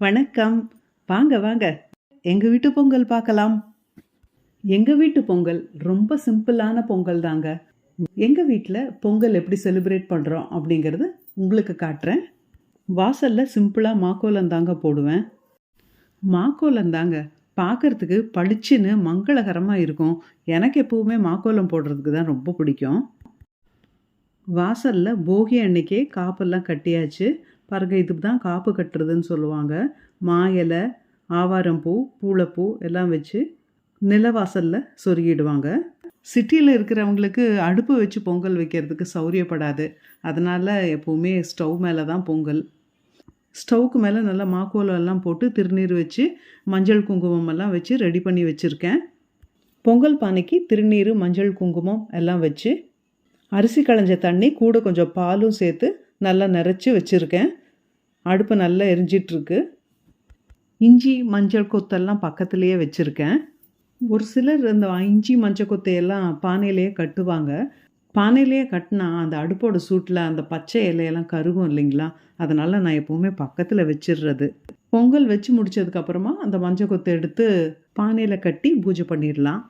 வணக்கம். வாங்க வாங்க. எங்கள் வீட்டு பொங்கல் பார்க்கலாம். எங்கள் வீட்டு பொங்கல் ரொம்ப சிம்பிளான பொங்கல் தாங்க. எங்கள் வீட்டில் பொங்கல் எப்படி செலிப்ரேட் பண்ணுறோம் அப்படிங்கிறது உங்களுக்கு காட்டுறேன். வாசலில் சிம்பிளாக மாக்கோலம் தாங்க போடுவேன். மாக்கோலம் தாங்க. பார்க்கறதுக்கு பளிச்சுன்னு மங்களகரமாக இருக்கும். எனக்கு எப்போவுமே மாக்கோலம் போடுறதுக்கு தான் ரொம்ப பிடிக்கும். வாசலில் போகி அன்னைக்கே காப்பெல்லாம் கட்டியாச்சு. பாருங்க இதுக்கு தான் காப்பு கட்டுறதுன்னு சொல்லுவாங்க. மா இலை ஆவாரம்பூ பூளைப்பூ எல்லாம் வச்சு நிலவாசலில் சொருகிடுவாங்க. சிட்டியில் இருக்கிறவங்களுக்கு அடுப்பு வச்சு பொங்கல் வைக்கிறதுக்கு சௌரியப்படாது. அதனால் எப்போவுமே ஸ்டவ் மேலே தான் பொங்கல். ஸ்டவ்க்கு மேலே நல்லா மாக்கோலம் எல்லாம் போட்டு திருநீர் வச்சு மஞ்சள் குங்குமம் எல்லாம் வச்சு ரெடி பண்ணி வச்சுருக்கேன். பொங்கல் பானைக்கு திருநீர் மஞ்சள் குங்குமம் எல்லாம் வச்சு அரிசி களைஞ்ச தண்ணி கூட கொஞ்சம் பாலும் சேர்த்து நல்லா நிறச்சி வச்சுருக்கேன். அடுப்பு நல்லா எரிஞ்சிட்ருக்கு. இஞ்சி மஞ்சள் கொத்தெல்லாம் பக்கத்துலேயே வச்சுருக்கேன். ஒரு சிலர் இந்த இஞ்சி மஞ்சள் கொத்தையெல்லாம் பானையிலேயே கட்டுவாங்க. பானையிலேயே கட்டினா அந்த அடுப்போட சூட்டில் அந்த பச்சை இலையெல்லாம் கருகும் இல்லைங்களா? அதனால் நான் எப்போவுமே பக்கத்தில் வச்சிடுறது பொங்கல் வச்சு முடிச்சதுக்கப்புறமா அந்த மஞ்சள் கொத்தை எடுத்து பானையில் கட்டி பூஜை பண்ணிடலாம்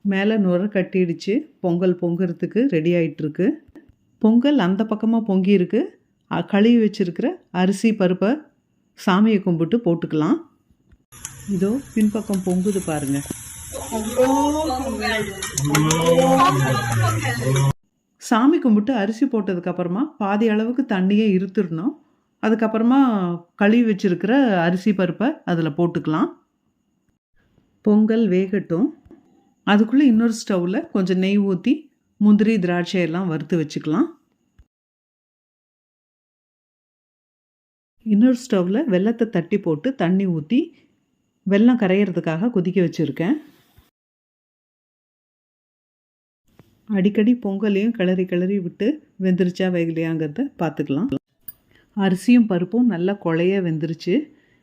மேலே நுர கட்டிடுச்சு. பொங்கல் பொங்குறதுக்கு ரெடி ஆகிட்டுருக்கு பொங்கல் அந்த பக்கமாக பொங்கியிருக்கு. கழுவி வச்சுருக்கிற அரிசி பருப்பை சாமியை கும்பிட்டு போட்டுக்கலாம். இதோ பின்பக்கம் பொங்குது பாருங்கள் சாமி கும்பிட்டு அரிசி போட்டதுக்கப்புறமா பாதி அளவுக்கு தண்ணியை இருத்துடணும். அதுக்கப்புறமா கழுவி வச்சுருக்கிற அரிசி பருப்பை அதில் போட்டுக்கலாம். பொங்கல் வேகட்டும். அதுக்குள்ளே இன்னொரு ஸ்டவ்வில் கொஞ்சம் நெய் ஊற்றி முந்திரி திராட்சை எல்லாம் வறுத்து வச்சுக்கலாம். இன்னொரு ஸ்டவ்வில் வெள்ளத்தை தட்டி போட்டு தண்ணி ஊற்றி வெல்லம் கரையிறதுக்காக கொதிக்க வச்சுருக்கேன். அடிக்கடி பொங்கலையும் கிளறி கிளறி விட்டு வெந்துருச்சா வேகலையாங்கிறத பார்த்துக்கலாம். அரிசியும் பருப்பும் நல்லா குழைய வெந்துருச்சு.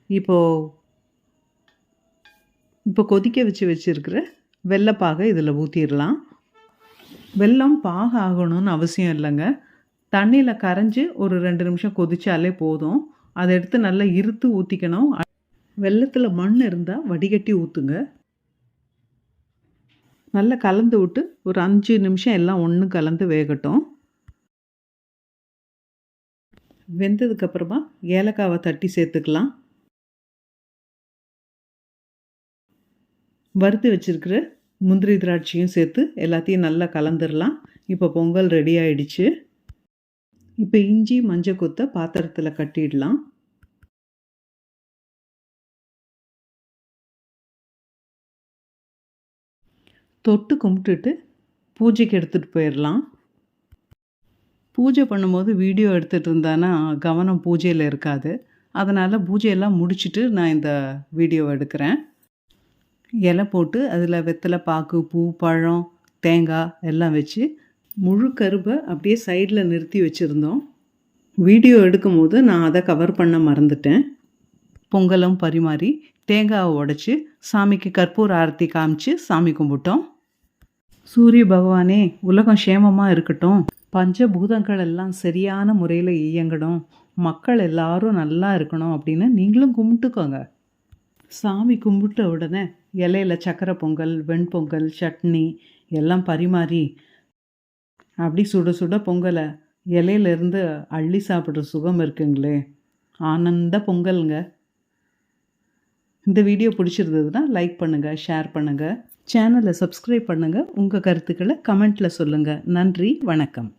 இப்போது இப்போ கொதிக்க வச்சு வச்சுருக்கிற வெள்ளைப்பாகை இதில் ஊற்றிடலாம் வெல்லம் பாக ஆகணும்னு அவசியம் இல்லைங்க. தண்ணியில் கரைஞ்சி ஒரு ரெண்டு நிமிஷம் கொதிச்சாலே போதும். அதை எடுத்து நல்லா இருத்து ஊற்றிக்கணும் வெள்ளத்தில் மண் இருந்தால் வடிகட்டி ஊற்றுங்க நல்லா கலந்து விட்டு ஒரு அஞ்சு நிமிஷம் எல்லாம் ஒன்று கலந்து வேகட்டும். வெந்ததுக்கப்புறமா ஏலக்காவை தட்டி சேர்த்துக்கலாம். வறுத்து வச்சிருக்கிற முந்திரி திராட்சையும் சேர்த்து எல்லாத்தையும் நல்லா கலந்துடலாம் இப்போ பொங்கல் ரெடி ஆயிடுச்சு. இப்போ இஞ்சி மஞ்சள் கொத்தை பாத்திரத்தில் கட்டிடலாம். தொட்டு கும்பிட்டுட்டு பூஜைக்கு எடுத்துகிட்டு போயிடலாம். பூஜை பண்ணும்போது வீடியோ எடுத்துகிட்டு இருந்தானா கவனம் பூஜையில் இருக்காது. அதனால் பூஜையெல்லாம் முடிச்சுட்டு நான் இந்த வீடியோ எடுக்கிறேன். இலை போட்டு அதில் வெத்தலை பாக்கு பூ பழம் தேங்காய் எல்லாம் வச்சு முழு கருப்பை அப்படியே சைடில் நிறுத்தி வச்சுருந்தோம். வீடியோ எடுக்கும்போது நான் அதை கவர் பண்ண மறந்துட்டேன். பொங்கலும் பரிமாறி தேங்காவை உடைச்சி சாமிக்கு கற்பூர ஆரத்தி காமிச்சு சாமி கும்பிட்டோம். சூரிய பகவானே உலகம் சேமமாக இருக்கட்டும். பஞ்சபூதங்கள் எல்லாம் சரியான முறையில் இயங்கணும். மக்கள் எல்லாரும் நல்லா இருக்கணும் அப்படின்னு நீங்களும் கும்பிட்டுக்கோங்க. சாமி கும்பிட்ட உடனே இலையில சக்கரை பொங்கல் வெண்பொங்கல் சட்னி எல்லாம் பரிமாறி அப்படி சுட சுட பொங்கலை இலையிலேருந்து அள்ளி சாப்பிட்ற சுகம் இருக்குங்களே. ஆனந்த பொங்கலுங்க. இந்த வீடியோ பிடிச்சிருந்ததுன்னா லைக் பண்ணுங்கள் ஷேர் பண்ணுங்கள் சேனலை சப்ஸ்கிரைப் பண்ணுங்கள் உங்கள் கருத்துக்களை கமெண்ட்டில் சொல்லுங்கள் நன்றி வணக்கம்.